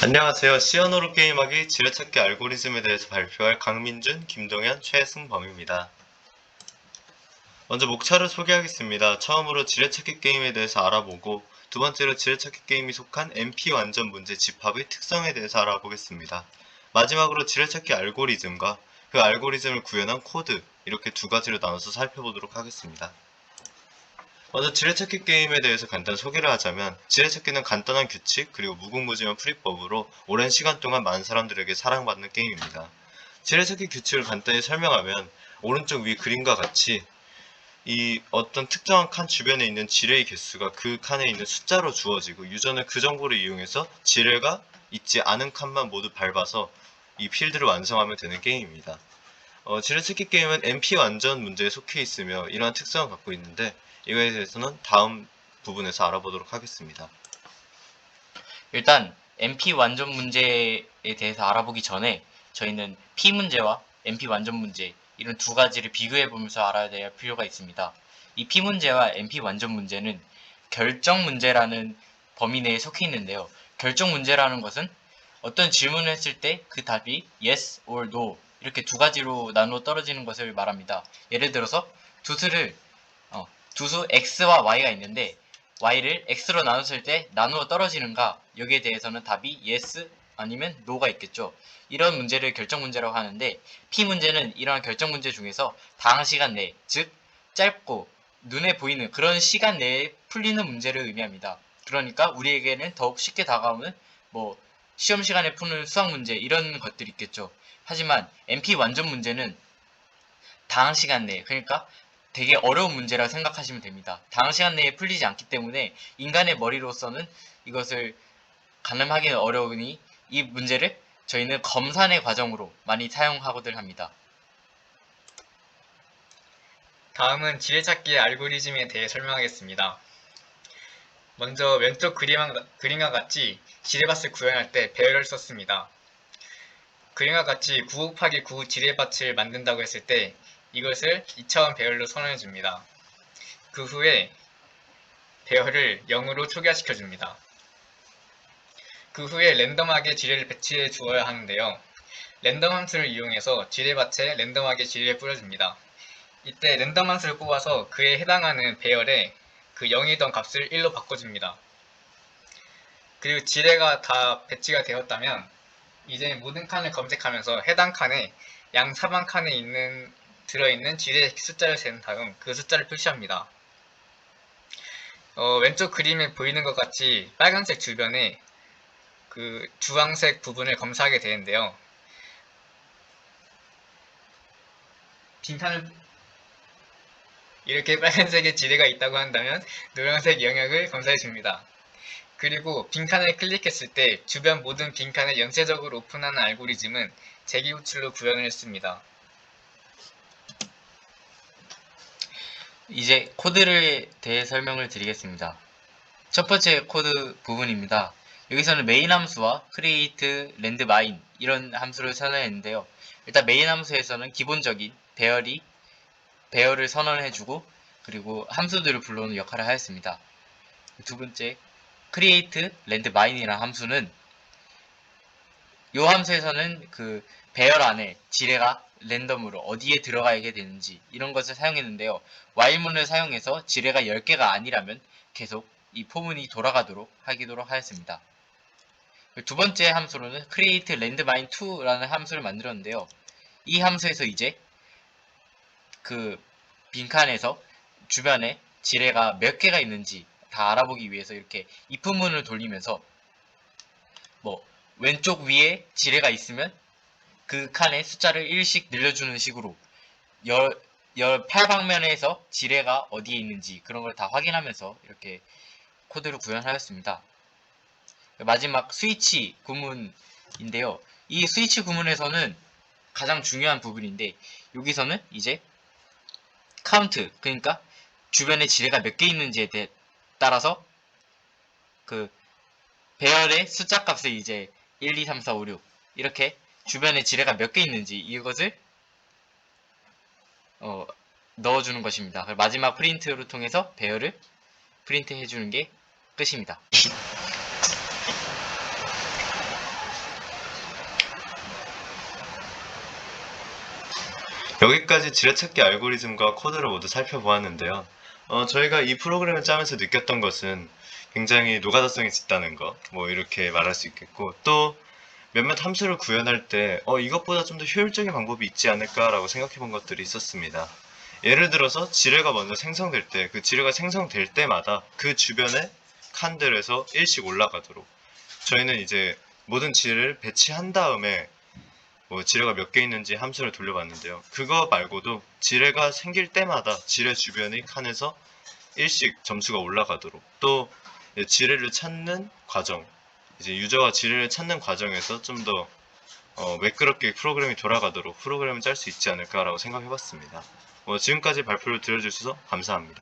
안녕하세요. 시어노로 게임하기 지뢰찾기 알고리즘에 대해서 발표할 강민준, 김동현, 최승범입니다. 먼저 목차를 소개하겠습니다. 처음으로 지뢰찾기 게임에 대해서 알아보고 두 번째로 지뢰찾기 게임이 속한 MP 완전 문제 집합의 특성에 대해서 알아보겠습니다. 마지막으로 지뢰찾기 알고리즘과 그 알고리즘을 구현한 코드 이렇게 두 가지로 나눠서 살펴보도록 하겠습니다. 먼저 지뢰찾기 게임에 대해서 간단 소개를 하자면 지뢰찾기는 간단한 규칙 그리고 무궁무진한 풀이법으로 오랜 시간 동안 많은 사람들에게 사랑받는 게임입니다. 지뢰찾기 규칙을 간단히 설명하면 오른쪽 위 그림과 같이 이 어떤 특정한 칸 주변에 있는 지뢰의 개수가 그 칸에 있는 숫자로 주어지고 유저는 그 정보를 이용해서 지뢰가 있지 않은 칸만 모두 밟아서 이 필드를 완성하면 되는 게임입니다. 어, 지뢰찾기 게임은 MP 완전 문제에 속해 있으며 이러한 특성을 갖고 있는데 이거에 대해서는 다음 부분에서 알아보도록 하겠습니다. 일단 MP 완전 문제에 대해서 알아보기 전에 저희는 P 문제와 MP 완전 문제 이런 두 가지를 비교해 보면서 알아야 될 필요가 있습니다. 이 P 문제와 MP 완전 문제는 결정 문제라는 범위 내에 속해 있는데요. 결정 문제라는 것은 어떤 질문을 했을 때 그 답이 yes or no 이렇게 두 가지로 나누어 떨어지는 것을 말합니다. 예를 들어서 두 수를 어, 두수 x와 y가 있는데 y를 x로 나눴을 때 나누어 떨어지는가 여기에 대해서는 답이 yes 아니면 no가 있겠죠. 이런 문제를 결정 문제라고 하는데 p 문제는 이러한 결정 문제 중에서 다항 시간 내, 즉 짧고 눈에 보이는 그런 시간 내에 풀리는 문제를 의미합니다. 그러니까 우리에게는 더욱 쉽게 다가오는 뭐 시험 시간에 푸는 수학 문제 이런 것들이 있겠죠. 하지만 MP 완전 문제는 다항 시간 내, 그러니까 되게 어려운 문제라 생각하시면 됩니다. 다음 시간 내에 풀리지 않기 때문에 인간의 머리로서는 이것을 가늠하기는 어려우니 이 문제를 저희는 검산의 과정으로 많이 사용하고들 합니다. 다음은 지뢰찾기의 알고리즘에 대해 설명하겠습니다. 먼저 왼쪽 그림과 같이 지뢰밭을 구현할 때 배열을 썼습니다. 그림과 같이 9 곱하기 9 지뢰밭을 만든다고 했을 때 이것을 2차원 배열로 선언해 줍니다. 그 후에 배열을 0으로 초기화시켜 줍니다. 그 후에 랜덤하게 지뢰를 배치해 주어야 하는데요. 랜덤 함수를 이용해서 지뢰밭에 랜덤하게 지뢰를 뿌려줍니다. 이때 랜덤 함수를 뽑아서 그에 해당하는 배열에 그 0이던 값을 1로 바꿔줍니다. 그리고 지뢰가 다 배치가 되었다면 이제 모든 칸을 검색하면서 해당 칸에 양 사방 칸에 있는 들어있는 지뢰 숫자를 센 다음 그 숫자를 표시합니다. 어, 왼쪽 그림에 보이는 것 같이 빨간색 주변에 그 주황색 부분을 검사하게 되는데요. 빈칸을 이렇게 빨간색의 지뢰가 있다고 한다면 노란색 영역을 검사해 줍니다. 그리고 빈칸을 클릭했을 때 주변 모든 빈칸을 연쇄적으로 오픈하는 알고리즘은 재기 호출로 구현을 했습니다. 이제 코드를 대해 설명을 드리겠습니다. 첫 번째 코드 부분입니다. 여기서는 메인 함수와 create, land, mine 이런 함수를 선언했는데요. 일단 메인 함수에서는 기본적인 배열이 배열을 선언해주고 그리고 함수들을 불러오는 역할을 하였습니다. 두 번째 create, land, mine이라는 함수는 이 함수에서는 그 배열 안에 지뢰가 랜덤으로 어디에 들어가게 되는지 이런 것을 사용했는데요. while문을 사용해서 지뢰가 10개가 아니라면 계속 이 포문이 돌아가도록 하기도록 하였습니다. 두 번째 함수로는 create landmine 2라는 함수를 만들었는데요. 이 함수에서 이제 그 빈칸에서 주변에 지뢰가 몇 개가 있는지 다 알아보기 위해서 이렇게 if문을 돌리면서 뭐 왼쪽 위에 지뢰가 있으면 그 칸에 숫자를 1씩 늘려주는 식으로 열, 열 8방면에서 지뢰가 어디에 있는지 그런 걸 다 확인하면서 이렇게 코드를 구현하였습니다. 마지막 스위치 구문인데요. 이 스위치 구문에서는 가장 중요한 부분인데 여기서는 이제 카운트 그러니까 주변에 지뢰가 몇 개 있는지에 대해 따라서 그 배열의 숫자 값을 이제 1, 2, 3, 4, 5, 6 이렇게 주변에 지뢰가 몇 개 있는지 이것을 어, 넣어주는 것입니다. 마지막 프린트를 통해서 배열을 프린트 해주는 게 끝입니다. 여기까지 지뢰찾기 알고리즘과 코드를 모두 살펴보았는데요. 어, 저희가 이 프로그램을 짜면서 느꼈던 것은 굉장히 노가다성이 짙다는 것, 뭐 이렇게 말할 수 있겠고 또 몇몇 함수를 구현할 때, 어, 이것보다 좀 더 효율적인 방법이 있지 않을까라고 생각해 본 것들이 있었습니다. 예를 들어서 지뢰가 먼저 생성될 때, 그 지뢰가 생성될 때마다 그 주변에 칸들에서 1씩 올라가도록 저희는 이제 모든 지뢰를 배치한 다음에 뭐 지뢰가 몇 개 있는지 함수를 돌려봤는데요. 그거 말고도 지뢰가 생길 때마다 지뢰 주변의 칸에서 1씩 점수가 올라가도록 또 이제 지뢰를 찾는 과정 이제 유저가 지뢰를 찾는 과정에서 좀더 어, 매끄럽게 프로그램이 돌아가도록 프로그램을 짤 수 있지 않을까라고 생각해 봤습니다. 뭐 지금까지 발표를 들어주셔서 감사합니다.